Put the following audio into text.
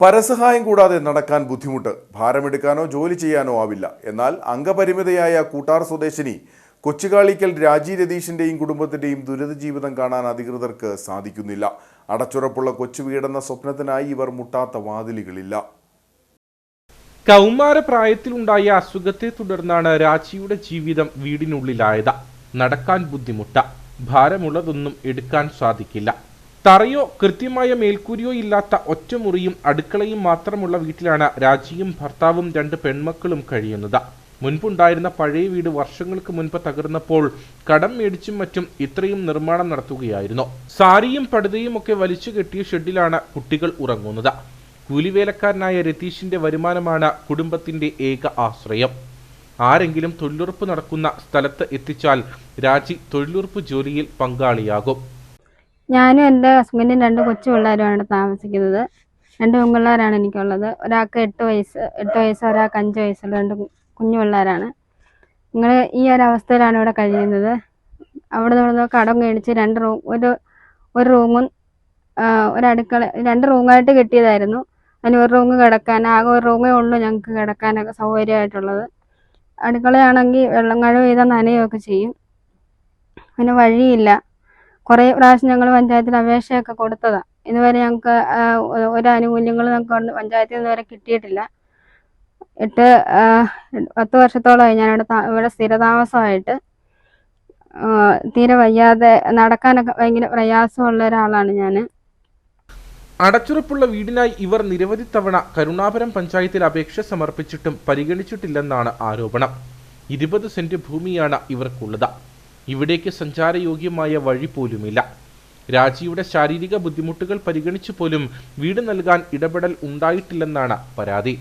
പരസഹായം കൂടാതെ നടക്കാൻ ബുദ്ധിമുട്ട്. ഭാരമെടുക്കാനോ ജോലി ചെയ്യാനോ ആവില്ല. എന്നാൽ അംഗപരിമിതയായ കൂട്ടാർ സ്വദേശിനി കൊച്ചുകാളിക്കൽ രാജി രതീഷിന്റെയും കുടുംബത്തിന്റെയും ദുരിത ജീവിതം കാണാൻ അധികൃതർക്ക് സാധിക്കുന്നില്ല. അടച്ചുറപ്പുള്ള കൊച്ചു വീടെന്ന സ്വപ്നത്തിനായി ഇവർ മുട്ടാത്ത വാതിലുകളില്ല. കൗമാര പ്രായത്തിലുണ്ടായ അസുഖത്തെ തുടർന്നാണ് രാജിയുടെ ജീവിതം വീടിനുള്ളിലായത്. നടക്കാൻ ബുദ്ധിമുട്ട. ഭാരമുള്ളതൊന്നും എടുക്കാൻ സാധിക്കില്ല. തറയോ കൃത്യമായ മേൽക്കൂരിയോ ഇല്ലാത്ത ഒറ്റമുറിയും അടുക്കളയും മാത്രമുള്ള വീട്ടിലാണ് രാജിയും ഭർത്താവും രണ്ട് പെൺമക്കളും കഴിയുന്നത്. മുൻപുണ്ടായിരുന്ന പഴയ വീട് വർഷങ്ങൾക്ക് മുൻപ് തകർന്നപ്പോൾ കടം മേടിച്ചും മറ്റും ഇത്രയും നിർമ്മാണം നടത്തുകയായിരുന്നു. സാരിയും പടുതയും ഒക്കെ വലിച്ചു കെട്ടിയ ഷെഡിലാണ് കുട്ടികൾ ഉറങ്ങുന്നത്. കൂലിവേലക്കാരനായ രതീഷിന്റെ വരുമാനമാണ് കുടുംബത്തിന്റെ ഏക ആശ്രയം. ആരെങ്കിലും തൊഴിലുറപ്പ് നടക്കുന്ന സ്ഥലത്ത് എത്തിച്ചാൽ രാജി തൊഴിലുറപ്പ് ജോലിയിൽ പങ്കാളിയാകും. ഞാനും എന്റെ ഹസ്ബൻഡും രണ്ട് കൊച്ചു പിള്ളേരുമാണ് താമസിക്കുന്നത്. രണ്ട് പെൺപിള്ളേരാണ് എനിക്കുള്ളത്. ഒരാൾക്ക് എട്ട് വയസ്സ് എട്ട് വയസ്സ് ഒരാൾക്ക് അഞ്ച് വയസ്സുള്ള രണ്ട് കുഞ്ഞു പിള്ളേരാണ്. ഞങ്ങൾ ഈ ഒരു അവസ്ഥയിലാണ് ഇവിടെ കഴിയുന്നത്. അവിടെ നിന്ന് കടം മേടിച്ച് രണ്ട് റൂം ഒരു ഒരു റൂമും ഒരടുക്കള രണ്ട് റൂമായിട്ട് കെട്ടിയതായിരുന്നു. അതിന് ഒരു റൂം കിടക്കാൻ ആകെ ഒരു റൂമേ ഉള്ളൂ ഞങ്ങൾക്ക് കിടക്കാനൊക്കെ സൗകര്യമായിട്ടുള്ളത്. അടുക്കളയാണെങ്കിൽ വെള്ളം കഴിവ് ചെയ്താൽ നനയുകയൊക്കെ ചെയ്യും. പിന്നെ വഴിയില്ല. കുറേ പ്രാവശ്യം ഞങ്ങൾ പഞ്ചായത്തിൽ അപേക്ഷയൊക്കെ കൊടുത്തതാണ് ഇതുവരെ ഞങ്ങൾക്ക് ഒരു ആനുകൂല്യങ്ങളും ഞങ്ങൾക്ക് പഞ്ചായത്തിൽ നിന്ന് വരെ കിട്ടിയിട്ടില്ല. എട്ട് പത്ത് വർഷത്തോളമായി ഞാനിവിടെ ഇവിടെ ഇവിടെ സ്ഥിരതാമസമായിട്ട്. തീരെ വയ്യാതെ നടക്കാനൊക്കെ ഭയങ്കര പ്രയാസമുള്ള ഒരാളാണ് ഞാൻ അടച്ചുറപ്പുള്ള വീടിനായി ഇവർ നിരവധി തവണ കരുണാപുരം പഞ്ചായത്തിൽ അപേക്ഷ സമർപ്പിച്ചിട്ടും പരിഗണിച്ചിട്ടില്ലെന്നാണ് ആരോപണം. ഇരുപത് സെന്റ് ഭൂമിയാണ് ഇവർക്കുള്ളത്. ഇവിടേക്ക് സഞ്ചാരയോഗ്യമായ വഴി പോലുമില്ല. രാജിയുടെ ശാരീരിക ബുദ്ധിമുട്ടുകൾ പരിഗണിച്ചു പോലും വീട് നൽകാൻ ഇടപെടൽ ഉണ്ടായിട്ടില്ലെന്നാണ് പരാതി.